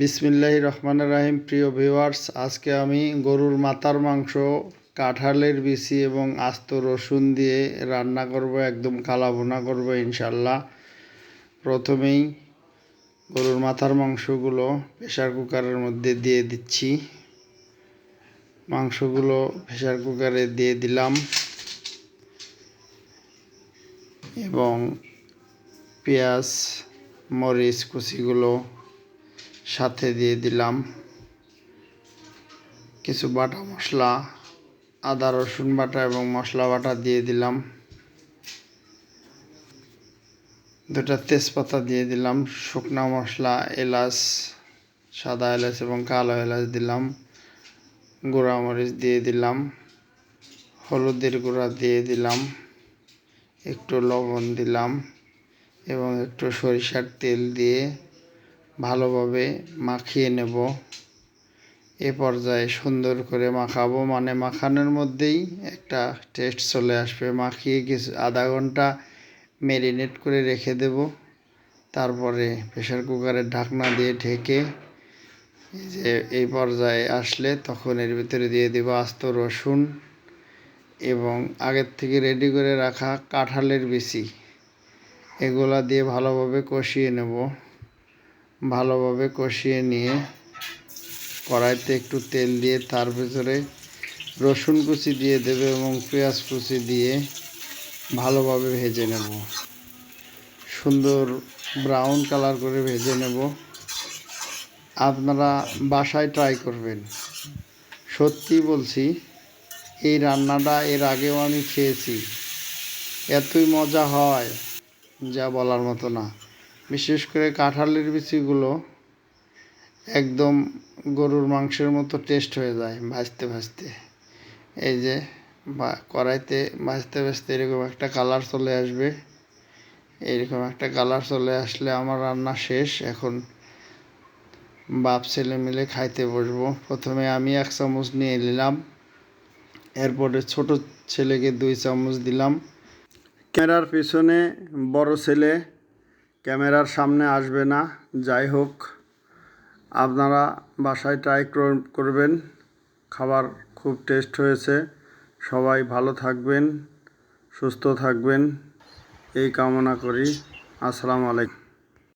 বিসমিল্লাহ রহমান রাহিম। প্রিয় ভিউয়ার্স, আজকে আমি গরুর মাথার মাংস, কাঁঠালের বিচি এবং আস্ত রসুন দিয়ে রান্না করব, একদম কালা ভুনা করব ইনশাল্লাহ প্রথমেই গরুর মাথার মাংসগুলো প্রেশার কুকারের মধ্যে দিয়ে দিচ্ছি। মাংসগুলো প্রেশার কুকারে দিয়ে দিলাম এবং পেঁয়াজ, মরিচ কুচিগুলো সাথে দিয়ে দিলাম কিছু বাটা মশলা, আদা, রসুন বাটা এবং মশলা বাটা দিয়ে দিলাম। দুটা তেজপাতা দিয়ে দিলাম, শুকনো মশলা, এলাচ, সাদা এলাচ এবং কালো এলাচ দিলাম, গুঁড়া মরিচ দিয়ে দিলাম, হলুদের গুঁড়া দিয়ে দিলাম, একটু লবণ দিলাম এবং একটু সরিষার তেল দিয়ে ভালোভাবে মাখিয়ে নেব। এ পর্যায়ে সুন্দর করে মাখাবো। মানে মাখানোর মধ্যেই একটা টেস্ট চলে আসবে। মাখিয়ে কিছু আধা ঘণ্টা ম্যারিনেট করে রেখে দেব। তারপরে প্রেশার কুকারের ঢাকনা দিয়ে ঢেকে যে এই পর্যায়ে আসলে তখন এর ভিতরে দিয়ে দেবো আস্ত রসুন এবং আগের থেকে রেডি করে রাখা কাঁঠালের বিচি। এগুলা দিয়ে ভালোভাবে কষিয়ে নেব। ভালোভাবে কষিয়ে নিয়ে কড়াইতে একটু তেল দিয়ে তার ভিতরে রসুন কুচি দিয়ে দেবে এবং পেঁয়াজ কুচি দিয়ে ভালোভাবে ভেজে নেব। সুন্দর ব্রাউন কালার করে ভেজে নেব। আপনারা বাসায় ট্রাই করবেন। সত্যি বলছি, এই রান্নাটা এর আগেও আমি খেয়েছি। এতই মজা হয়, যা বলার মতো না। বিশেষ করে কাঁঠালের বিচিগুলো একদম গরুর মাংসের মতো টেস্ট হয়ে যায় ভাজতে ভাজতে। এই যে বা কড়াইতে ভাজতে ভাজতে এরকম একটা কালার চলে আসবে। এরকম একটা কালার চলে আসলে আমার রান্না শেষ। এখন বাপ, ছেলে মিলে খাইতে বসবো। প্রথমে আমি এক চামচ নিয়ে নিলাম। এরপরে ছোট ছেলেকে দুই চামচ দিলাম। ক্যামেরার পিছনে বড় ছেলে ক্যামেরার সামনে আসবে না। যাই হোক, আপনারা বাসায় ট্রাই করবেন। খাবার খুব টেস্ট হয়েছে। সবাই ভালো থাকবেন, সুস্থ থাকবেন। এই কামনা করি। আসসালামু আলাইকুম।